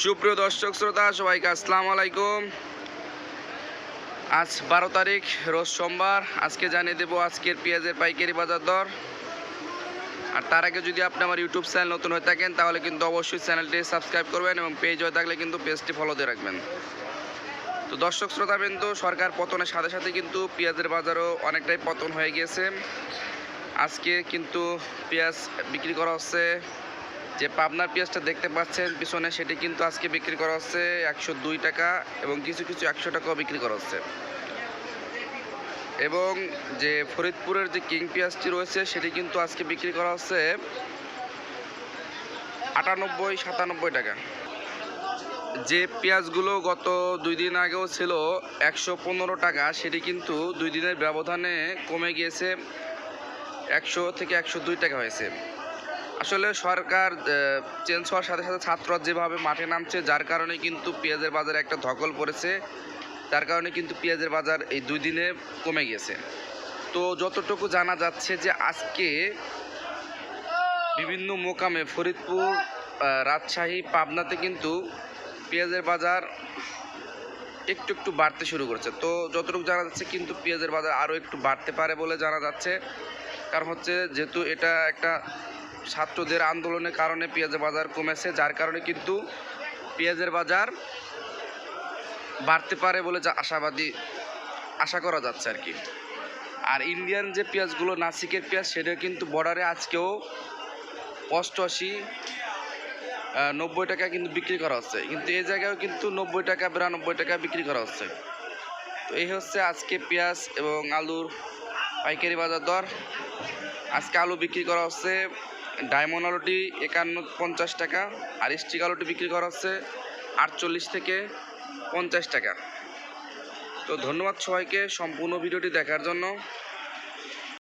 সুপ্রিয় দর্শক শ্রোতা, সবাইকে আসসালামু আলাইকুম। আজ বারো তারিখ, রোজ সোমবার। আজকে জানিয়ে দেবো আজকের পেঁয়াজের পাইকারি বাজার দর। আর তার আগে যদি আপনি আমার ইউটিউব চ্যানেল নতুন হয়ে থাকেন, তাহলে কিন্তু অবশ্যই চ্যানেলটি সাবস্ক্রাইব করবেন এবং পেজ হয়ে থাকলে কিন্তু পেজটি ফলো দিয়ে রাখবেন। তো দর্শক শ্রোতা বিন্দু সরকার পতনের সাথে সাথে কিন্তু পেঁয়াজের বাজারও অনেকটাই পতন হয়ে গিয়েছে। আজকে কিন্তু পেঁয়াজ বিক্রি করা হচ্ছে যে পাবনার পেঁয়াজটা দেখতে পাচ্ছেন, পিছনে সেটি কিন্তু আজকে বিক্রি করা হচ্ছে একশো দুই টাকা এবং কিছু কিছু একশো টাকাও বিক্রি করা হচ্ছে। এবং যে ফরিদপুরের যে কিং পেঁয়াজটি রয়েছে, সেটি কিন্তু আজকে বিক্রি করা হচ্ছে আটানব্বই, সাতানব্বই টাকা। যে পেঁয়াজগুলো গত দুই দিন আগেও ছিল একশো পনেরো টাকা, সেটি কিন্তু দুই দিনের ব্যবধানে কমে গিয়েছে একশো থেকে একশো দুই টাকা হয়েছে। আসলে সরকার চেঞ্জ হওয়ার সাথে সাথে ছাত্ররা যেভাবে মাঠে নামছে, যার কারণে কিন্তু পেঁয়াজের বাজারে একটা ধকল পড়েছে। তার কারণে কিন্তু পেঁয়াজের বাজার এই দুই দিনে কমে গেছে। তো যতটুকু জানা যাচ্ছে যে আজকে বিভিন্ন মোকামে ফরিদপুর রাজশাহী, পাবনাতে কিন্তু পেঁয়াজের বাজার একটু একটু বাড়তে শুরু করেছে। তো যতটুকু জানা যাচ্ছে কিন্তু পেঁয়াজের বাজার আরও একটু বাড়তে পারে বলে জানা যাচ্ছে। কারণ হচ্ছে যেহেতু এটা একটা ছাত্রদের আন্দোলনের কারণে পেঁয়াজের বাজার কমেছে, যার কারণে কিন্তু পেঁয়াজের বাজার বাড়তে পারে বলে যা আশাবাদী আশা করা যাচ্ছে আর কি। আর ইন্ডিয়ান যে পেঁয়াজগুলো, নাসিকের পেঁয়াজ, সেটা কিন্তু বর্ডারে আজকেও অষ্টআশি নব্বই টাকা কিন্তু বিক্রি করা হচ্ছে। কিন্তু এই জায়গায়ও কিন্তু নব্বই টাকা, বিরানব্বই টাকা বিক্রি করা হচ্ছে। তো এই হচ্ছে আজকে পেঁয়াজ এবং আলুর পাইকারি বাজার দর। আজকে আলু বিক্রি করা হচ্ছে ডায়মন্ড আলুটি একান্ন পঞ্চাশ টাকা, আর স্টিক আলুটি বিক্রি করা হচ্ছে আটচল্লিশ থেকে পঞ্চাশ টাকা। তো ধন্যবাদ সবাইকে সম্পূর্ণ ভিডিওটি দেখার জন্য।